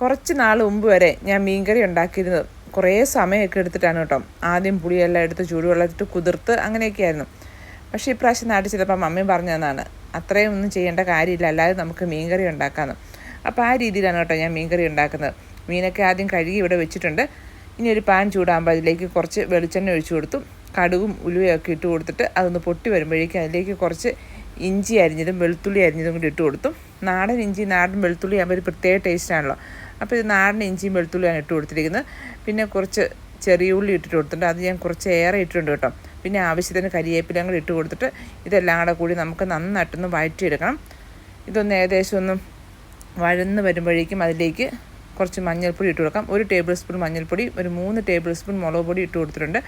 കുറച്ച് നാൾ മുമ്പ് വരെ ഞാൻ മീൻകറി ഉണ്ടാക്കിയിരുന്നത്. കുറേ സമയമൊക്കെ എടുത്തിട്ടാണ് കേട്ടോ. ആദ്യം പുളിയെല്ലാം എടുത്ത് ചൂടുവെള്ളത്തിട്ട് കുതിർത്ത് അങ്ങനെയൊക്കെയായിരുന്നു. പക്ഷേ ഇപ്രാവശ്യം നാട്ടിൽ ചിലപ്പം മമ്മി പറഞ്ഞു തന്നാണ് അത്രയും ഒന്നും ചെയ്യേണ്ട കാര്യമില്ല അല്ലാതെ നമുക്ക് മീൻകറി ഉണ്ടാക്കാമെന്ന് അപ്പോൾ ആ രീതിയിലാണ് കേട്ടോ ഞാൻ മീൻകറി ഉണ്ടാക്കുന്നത്. മീനൊക്കെ ആദ്യം കഴുകി ഇവിടെ വെച്ചിട്ടുണ്ട്. ഇനി ഒരു പാൻ ചൂടാകുമ്പോൾ അതിലേക്ക് കുറച്ച് വെളിച്ചെണ്ണ ഒഴിച്ചു കൊടുത്തു കടുകും ഉലുവയൊക്കെ ഇട്ട് കൊടുത്തിട്ട് അതൊന്ന് പൊട്ടി വരുമ്പോഴേക്കും അതിലേക്ക് കുറച്ച് ഇഞ്ചി അരിഞ്ഞതും വെളുത്തുള്ളി അരിഞ്ഞതും കൂടി ഇട്ട് കൊടുത്തു. നാടൻ ഇഞ്ചി നാടൻ വെളുത്തുള്ളി ആകുമ്പോൾ ഒരു പ്രത്യേക ടേസ്റ്റാണല്ലോ അപ്പോൾ ഇത് നാടൻ ഇഞ്ചിയും വെളുത്തുള്ളിയാണ് ഇട്ട് കൊടുത്തിരിക്കുന്നത്. പിന്നെ കുറച്ച് ചെറിയ ഉള്ളി ഇട്ടിട്ട് കൊടുത്തിട്ടുണ്ട്. അത് ഞാൻ കുറച്ച് ഏറെ ഇട്ടിട്ടുണ്ട് കേട്ടോ. പിന്നെ ആവശ്യത്തിന് കരിയേപ്പിലയും കൂടി ഇട്ട് കൊടുത്തിട്ട് ഇതെല്ലാം കൂടെ കൂടി നമുക്ക് നന്നായിട്ടൊന്ന് വഴറ്റിയെടുക്കണം. ഇതൊന്ന് ഏകദേശം ഒന്ന് വഴന്ന് വരുമ്പോഴേക്കും അതിലേക്ക് കുറച്ച് മഞ്ഞൾപ്പൊടി ഇട്ട് കൊടുക്കാം. ഒരു ടേബിൾ സ്പൂൺ മഞ്ഞൾപ്പൊടി ഒരു മൂന്ന് ടേബിൾ സ്പൂൺ മുളക് പൊടി ഇട്ട് കൊടുത്തിട്ടുണ്ട്.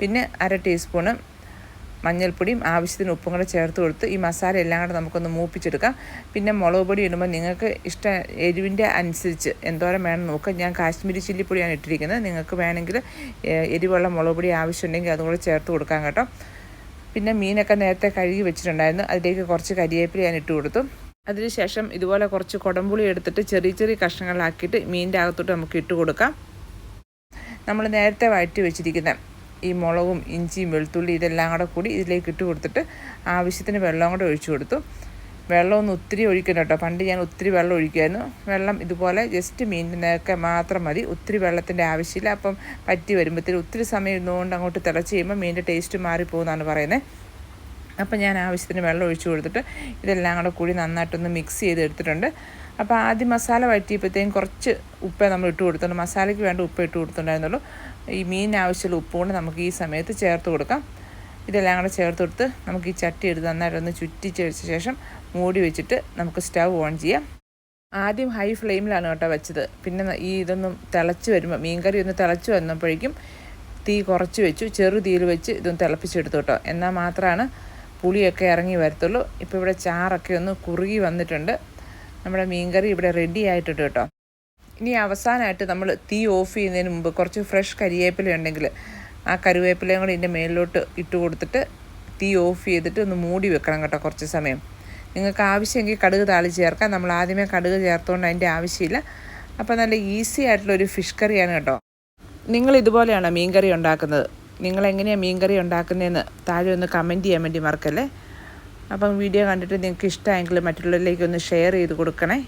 പിന്നെ അര ടീസ്പൂണ് മഞ്ഞൾപ്പൊടിയും ആവശ്യത്തിന് ഉപ്പും കൂടെ ചേർത്ത് കൊടുത്ത് ഈ മസാല എല്ലാം കൂടെ നമുക്കൊന്ന് മൂപ്പിച്ചെടുക്കാം. പിന്നെ മുളക് പൊടി ഇടുമ്പോൾ നിങ്ങൾക്ക് ഇഷ്ട എരിവിന്റെ അനുസരിച്ച് എന്തോരം വേണം നോക്കാം. ഞാൻ കാശ്മീരി ചില്ലി പൊടിയാണ് ഇട്ടിരിക്കുന്നത്. നിങ്ങൾക്ക് വേണമെങ്കിൽ എരിവുള്ള മുളക് പൊടി ആവശ്യമുണ്ടെങ്കിൽ അതും കൂടെ ചേർത്ത് കൊടുക്കാം കേട്ടോ. പിന്നെ മീനൊക്കെ നേരത്തെ കഴുകി വെച്ചിട്ടുണ്ടായിരുന്നു. അതിലേക്ക് കുറച്ച് കരിയേപ്പില ഞാൻ ഇട്ട് കൊടുത്തു. അതിനുശേഷം ഇതുപോലെ കുറച്ച് കുടംപുളി എടുത്തിട്ട് ചെറിയ ചെറിയ കഷ്ണങ്ങളാക്കിയിട്ട് മീനിന്റെ അകത്തോട്ട് നമുക്ക് ഇട്ട് കൊടുക്കാം. നമ്മൾ നേരത്തെ വഴറ്റി വെച്ചിരിക്കുന്ന ഈ മുളകും ഇഞ്ചിയും വെളുത്തുള്ളി ഇതെല്ലാം കൂടെ കൂടി ഇതിലേക്ക് ഇട്ട് കൊടുത്തിട്ട് ആവശ്യത്തിന് വെള്ളം കൂടെ ഒഴിച്ചു കൊടുത്തു. വെള്ളമൊന്നും ഒത്തിരി ഒഴിക്കണം കേട്ടോ. പണ്ട് ഞാൻ ഒത്തിരി വെള്ളം ഒഴിക്കുമായിരുന്നു. വെള്ളം ഇതുപോലെ ജസ്റ്റ് മീനിനൊക്കെ മാത്രം മതി. ഒത്തിരി വെള്ളത്തിന്റെ ആവശ്യമില്ല. അപ്പം പറ്റി വരുമ്പോഴത്തേക്ക് ഒത്തിരി സമയം ഇരുന്നുകൊണ്ട് അങ്ങോട്ട് തിളച്ച് കഴിയുമ്പോൾ മീനിന്റെ ടേസ്റ്റ് മാറിപ്പോകുന്നതാണ് പറയുന്നത്. അപ്പം ഞാൻ ആവശ്യത്തിന് വെള്ളം ഒഴിച്ചു കൊടുത്തിട്ട് ഇതെല്ലാം കൂടെ കൂടി നന്നായിട്ടൊന്ന് മിക്സ് ചെയ്ത് എടുത്തിട്ടുണ്ട് അപ്പോൾ ആദ്യം മസാല വഴറ്റിയപ്പോഴത്തേക്കും കുറച്ച് ഉപ്പേ നമ്മൾ ഇട്ട് കൊടുത്തിട്ടുണ്ട് മസാലയ്ക്ക് വേണ്ട ഉപ്പ് ഇട്ട് കൊടുത്തിട്ടുണ്ടായിരുന്നുള്ളൂ. ഈ മീൻ ആവശ്യമുള്ള ഉപ്പ് കൊണ്ട് നമുക്ക് ഈ സമയത്ത് ചേർത്ത് കൊടുക്കാം. ഇതെല്ലാം കൂടെ ചേർത്ത് കൊടുത്ത് നമുക്ക് ഈ ചട്ടി എടുത്ത് നന്നായിട്ടൊന്ന് ചുറ്റിച്ച് വെച്ച ശേഷം മൂടി വെച്ചിട്ട് നമുക്ക് സ്റ്റവ് ഓൺ ചെയ്യാം. ആദ്യം ഹൈ ഫ്ലെയിമിലാണ് കേട്ടോ വെച്ചത്. പിന്നെ ഈ ഇതൊന്നും തിളച്ച് വരുമ്പോൾ മീൻകറി ഒന്ന് തിളച്ച് വന്നപ്പോഴേക്കും തീ കുറച്ച് വെച്ചു. ചെറു തീയിൽ വെച്ച് ഇതൊന്ന് തിളപ്പിച്ചെടുത്തു കേട്ടോ. എന്നാൽ മാത്രമാണ് പുളിയൊക്കെ ഇറങ്ങി വരത്തുള്ളൂ. ഇപ്പോൾ ഇവിടെ ചാറൊക്കെ ഒന്ന് കുറുകി വന്നിട്ടുണ്ട്. നമ്മുടെ മീൻകറി ഇവിടെ റെഡി ആയിട്ടുണ്ട് കേട്ടോ. ഇനി അവസാനമായിട്ട് നമ്മൾ തീ ഓഫ് ചെയ്യുന്നതിന് മുമ്പ് കുറച്ച് ഫ്രഷ് കരിവേപ്പില ഉണ്ടെങ്കിൽ ആ കരിവേപ്പിലയും കൂടി ഇതിന്റെ മേലിലോട്ട് ഇട്ട് കൊടുത്തിട്ട് തീ ഓഫ് ചെയ്തിട്ട് ഒന്ന് മൂടി വെക്കണം കേട്ടോ കുറച്ച് സമയം. നിങ്ങൾക്ക് ആവശ്യമെങ്കിൽ കടുക് താളി ചേർക്കാം. നമ്മൾ ആദ്യമേ കടുക് ചേർത്തുകൊണ്ട് അതിന്റെ ആവശ്യമില്ല. അപ്പോൾ നല്ല ഈസി ആയിട്ടുള്ള ഒരു ഫിഷ് കറിയാണ് കേട്ടോ. നിങ്ങൾ ഇതുപോലെയാണോ മീൻകറി ഉണ്ടാക്കുന്നത്? നിങ്ങൾ മീൻകറി ഉണ്ടാക്കുന്നതെന്ന് താഴെ ഒന്ന് കമന്റ് ചെയ്യാൻ വേണ്ടി മറക്കല്ലേ? അപ്പം വീഡിയോ കണ്ടിട്ട് നിങ്ങൾക്ക് ഇഷ്ടമായെങ്കിൽ മറ്റുള്ളവരിലേക്ക് ഒന്ന് ഷെയർ ചെയ്ത് കൊടുക്കണേ.